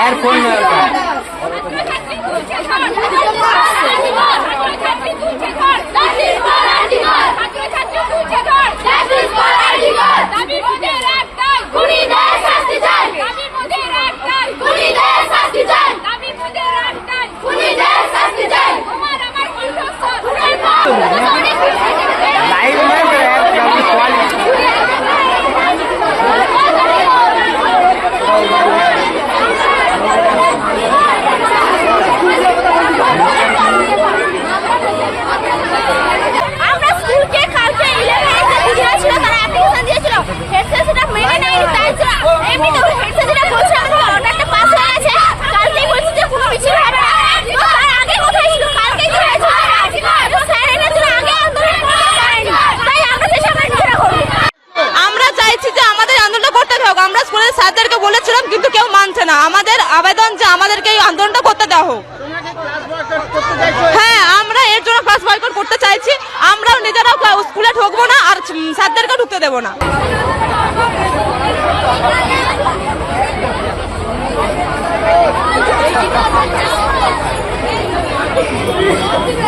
আর phone আমাদের আবেদন যে আমাদেরকে এই আন্দোলনটা করতে দেওয়া হোক হ্যাঁ আমরা এর জন্য ক্লাস বয়কট করতে চাইছি আমরাও নিজেরাও স্কুলে ঢুকবো না আর স্যারদেরকে ঢুকতে দেবো না Thank you.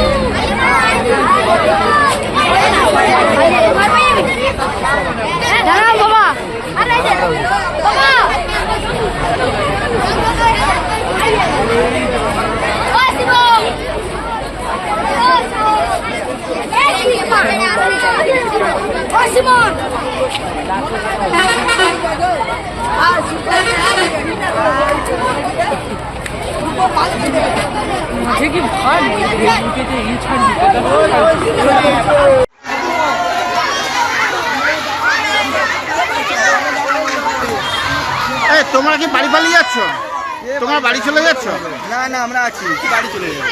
সিমন এই তোমরা কি বাড়ি পালিয়ে যাচ্ছ তোমরা বাড়ি চলে যাচ্ছ না না আমরা আছি বাড়ি চলে যাব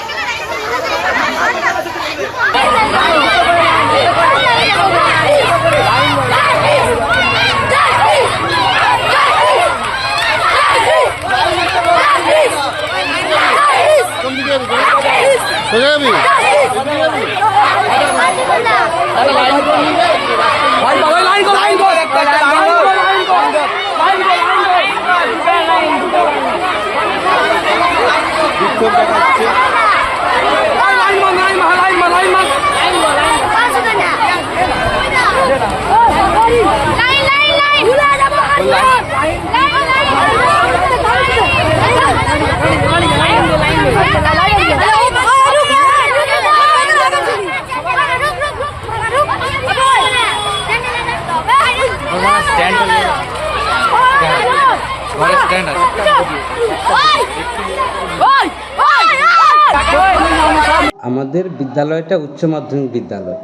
আমাদের বিদ্যালয়টা উচ্চ মাধ্যমিক বিদ্যালয়।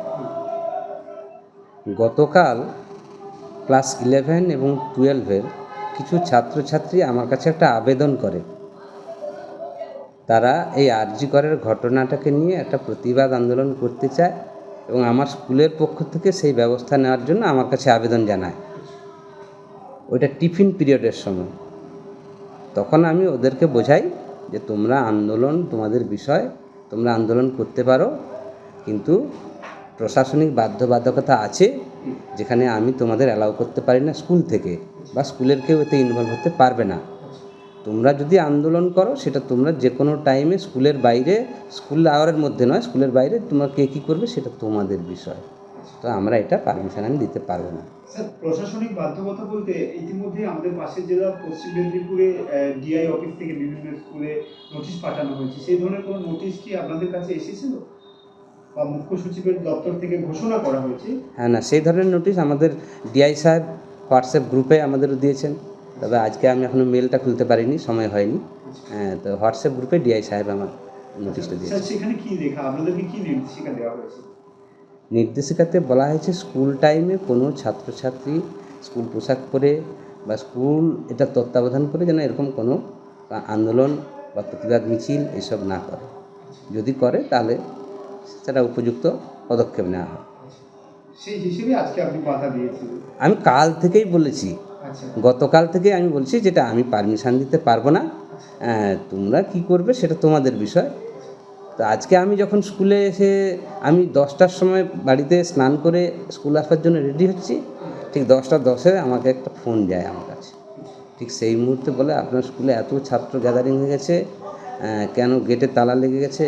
গতকাল ক্লাস ইলেভেন এবং টুয়েলভের কিছু ছাত্রছাত্রী আমার কাছে একটা আবেদন করে। তারা এই আরজি করের ঘটনাটাকে নিয়ে একটা প্রতিবাদ আন্দোলন করতে চায় এবং আমার স্কুলের পক্ষ থেকে সেই ব্যবস্থা নেওয়ার জন্য আমার কাছে আবেদন জানায়। ওইটা টিফিন পিরিয়ডের সময়। তখন আমি ওদেরকে বোঝাই যে তোমরা আন্দোলন, তোমাদের বিষয়, তোমরা আন্দোলন করতে পারো, কিন্তু প্রশাসনিক বাধ্যবাধকতা আছে যেখানে আমি তোমাদের অ্যালাউ করতে পারি না স্কুল থেকে বা স্কুলের কেউ এতে ইনভলভ হতে পারবে না। তোমরা যদি আন্দোলন করো, সেটা তোমরা যে কোনো টাইমে স্কুলের বাইরে স্কুল আওয়ারের মধ্যে নয়, স্কুলের বাইরে তোমরা কে কী করবে সেটা তোমাদের বিষয়। তো আমরা এটা পারমিশন আমি দিতে পারব না। স্যার প্রশাসনিক বাধ্যকতা বলতে ইতিমধ্যে আমাদের পাশের জেলা পশ্চিম মেদিনীপুরে ডিআই অফিস থেকে বিভিন্ন স্কুলে নোটিশ পাঠানো হয়েছে। সেই ধরনের কোনো নোটিশ কি আপনাদের কাছে এসেছিল? বা মুখ্য সচিবের দপ্তর থেকে ঘোষণা করা হয়েছে? হ্যাঁ না সেই ধরনের নোটিশ আমাদের ডিআই সাহেব হোয়াটসঅ্যাপ গ্রুপে আমাদেরও দিয়েছেন। তবে আজকে আমি এখনও মেলটা খুলতে পারিনি সময় হয়নি। হ্যাঁ তো হোয়াটসঅ্যাপ গ্রুপে ডিআই সাহেব আমার নোটিশটা স্যার দিয়েছেন। সেখানে কি লেখা? আপনাদেরকে কি নির্দেশিকা দেওয়া হয়েছে? নির্দেশিকাতে বলা হয়েছে স্কুল টাইমে কোনো ছাত্রছাত্রী স্কুল পোশাক পরে বা স্কুল এটা তত্ত্বাবধান করে যেন এরকম কোনো আন্দোলন বা প্রতিবাদ মিছিল এসব না করে। যদি করে তাহলে সেটা উপযুক্ত পদক্ষেপ নেওয়া হয়। সেই হিসেবে আজকে আপনি বাধা দিয়েছিলেন আমি কাল থেকেই বলেছি। আচ্ছা। গতকাল থেকে আমি বলছি যেটা আমি পারমিশন দিতে পারব না তোমরা কি করবে সেটা তোমাদের বিষয়। তো আজকে আমি যখন স্কুলে এসে আমি দশটার সময় বাড়িতে স্নান করে স্কুল আসার জন্য রেডি হচ্ছি, ঠিক দশটা দশে আমাকে একটা ফোন যায় আমার কাছে। ঠিক সেই মুহূর্তে বলে, আপনার স্কুলে এত ছাত্র গ্যাদারিং হয়ে গেছে কেন গেটে তালা লেগে গেছে?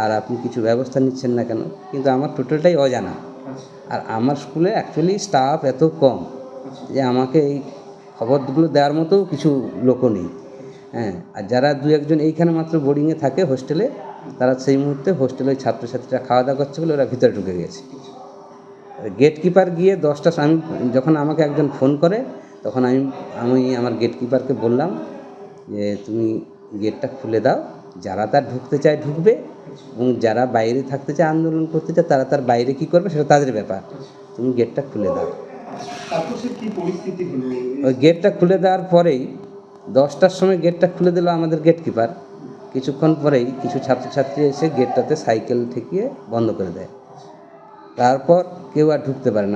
আর আপনি কিছু ব্যবস্থা নিচ্ছেন না কেন? কিন্তু আমার টোটালটাই অজানা। আর আমার স্কুলে অ্যাকচুয়ালি স্টাফ এত কম যে আমাকে এই খবরগুলো দেওয়ার মতো কিছু লোকও নেই। হ্যাঁ আর যারা দু একজন এইখানে মাত্র বোর্ডিংয়ে থাকে হোস্টেলে তারা সেই মুহূর্তে হোস্টেলে ওই ছাত্রছাত্রীরা খাওয়া দাওয়া করছে বলে ওরা ভিতরে ঢুকে গেছে। গেট কিপার গিয়ে দশটা আমি যখন আমাকে একজন ফোন করে তখন আমি আমি আমার গেট কিপারকে বললাম যে তুমি গেটটা খুলে দাও। যারা তার ঢুকতে চায় ঢুকবে এবং যারা বাইরে থাকতে চায় আন্দোলন করতে চায় তারা তার বাইরে কী করবে সেটা তাদের ব্যাপার। তুমি গেটটা খুলে দাও। ওই গেটটা খুলে দেওয়ার পরেই দশটার সময় গেটটা খুলে দিল আমাদের গেট কিপার কিছুক্ষণ পরেই কিছু ছাত্রছাত্রী এসে গেটটাতে সাইকেল ঠেকিয়ে বন্ধ করে দেয়। তারপর কেউ আর ঢুকতে পারে না।